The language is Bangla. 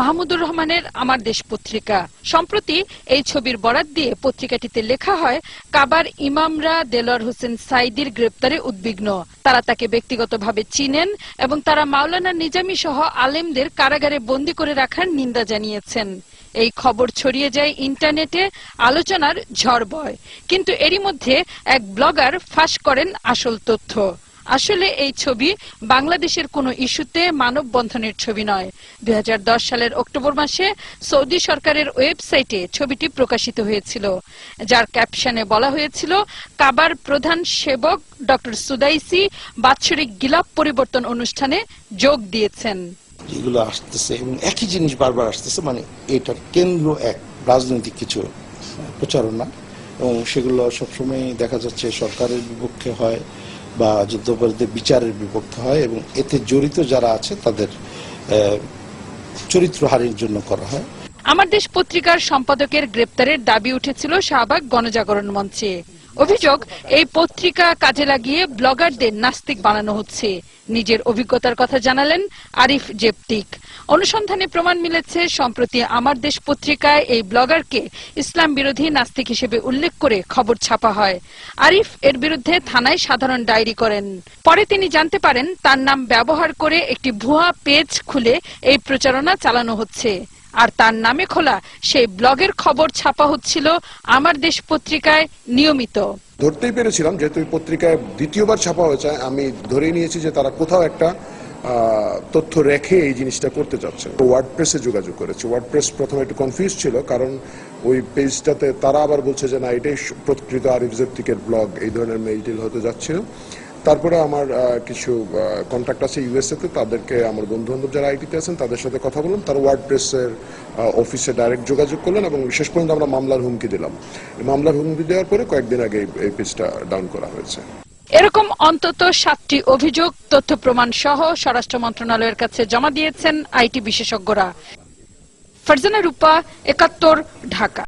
মাহমুদুর রহমানের আমার দেশ পত্রিকা। সম্প্রতি এই ছবির বরাত দিয়ে পত্রিকাটিতে লেখা হয়, কাবার ইমামরা দেলোয়ার হোসেন সাইদির গ্রেপ্তারে উদ্বিগ্ন। তারা তাকে ব্যক্তিগতভাবে চিনেন এবং তারা মাওলানা নিজামী সহ আলেমদের কারাগারে বন্দী করে রাখার নিন্দা জানিয়েছেন। এই খবর ছড়িয়ে যায় ইন্টারনেটে, আলোচনার ঝড় বয়। কিন্তু এরই মধ্যে এক ব্লগার ফাঁস করেন আসল তথ্য। আসলে এই ছবি বাংলাদেশের কোনো ইস্যুতে মানববন্ধনের ছবি নয়। দুই সালের অক্টোবর মাসে সৌদি সরকারের ওয়েবসাইটে ছবিটি প্রকাশিত হয়েছিল। যার ক্যাপশনে বলা হয়েছিল, কাবার প্রধান সেবক ডক্টর সুদাইসি বাৎসরিক গিলাপ পরিবর্তন অনুষ্ঠানে যোগ দিয়েছেন। যেগুলো আসতেছে এবং একই জিনিস বারবার আসতেছে মানে এটার কেন্দ্র এক রাজনৈতিক কিছু প্রচারণা। এবং সেগুলো সবসময় দেখা যাচ্ছে সরকারের বিপক্ষে হয় বা যুদ্ধাপরাধীদের বিচারের বিপক্ষে হয় এবং এতে জড়িত যারা আছে তাদের চরিত্রহারির জন্য করা হয়। আমার দেশ পত্রিকার সম্পাদকের গ্রেপ্তারের দাবি উঠেছিল শাহবাগ গণজাগরণ মঞ্চে। অভিযোগ, এই পত্রিকা কাজে লাগিয়ে ব্লগারদের নাস্তিক বানানো হচ্ছে। নিজের অভিজ্ঞতার কথা জানালেন আরিফ জেপটিক। অনুসন্ধানে প্রমাণ মিলেছে, সম্প্রতি আমার দেশ পত্রিকায় এই ব্লগারকে ইসলাম বিরোধী নাস্তিক হিসেবে উল্লেখ করে খবর ছাপা হয়। আরিফ এর বিরুদ্ধে থানায় সাধারণ ডায়েরি করেন। পরে তিনি জানতে পারেন, তার নাম ব্যবহার করে একটি ভুয়া পেজ খুলে এই প্রচারণা চালানো হচ্ছে। আর তার নামে খোলা সেই ব্লগের খবর ছাপা হচ্ছিল আমার দেশ পত্রিকায় নিয়মিত। ধরতেই পেরেছিলাম যেহেতু পত্রিকায় দ্বিতীয়বার ছাপা হয়েছে, আমি ধরে নিয়েছি যে তারা কোথাও একটা তথ্য রেখে এই জিনিসটা করতে চাচ্ছে। ওয়ার্ড প্রেসে যোগাযোগ করেছে। ওয়ার্ড প্রেস প্রথমে একটু কনফিউজ ছিল, কারণ ওই পেজটাতে তারা আবার বলছে যে না, এটাই প্রকৃত আরিফ জেপ্তিকের ব্লগ এই ধরনের মেইল টেল হতে যাচ্ছিল তারপরে আমার কিছু কন্ট্যাক্ট আছে ইউএসএ তে, তাদেরকে আমার বন্ধু বান্ধব যারা আইটিতে আছেন, তাদের সাথে কথা বললাম। তারা ওয়ার্ড প্রেসের অফিসে ডাইরেক্ট যোগাযোগ করলেন এবং শেষ পর্যন্ত আমরা মামলার হুমকি দিলাম। মামলার হুমকি দেওয়ার পরে কয়েকদিন আগে এই পেজটা ডাউন করা হয়েছে। এরকম অন্তত সাতটি অভিযোগ, তথ্য প্রমাণ সহ স্বরাষ্ট্র মন্ত্রণালয়ের কাছে জমা দিয়েছেন আইটি বিশেষজ্ঞরা। ফারজানা রূপা, একাত্তর, ঢাকা।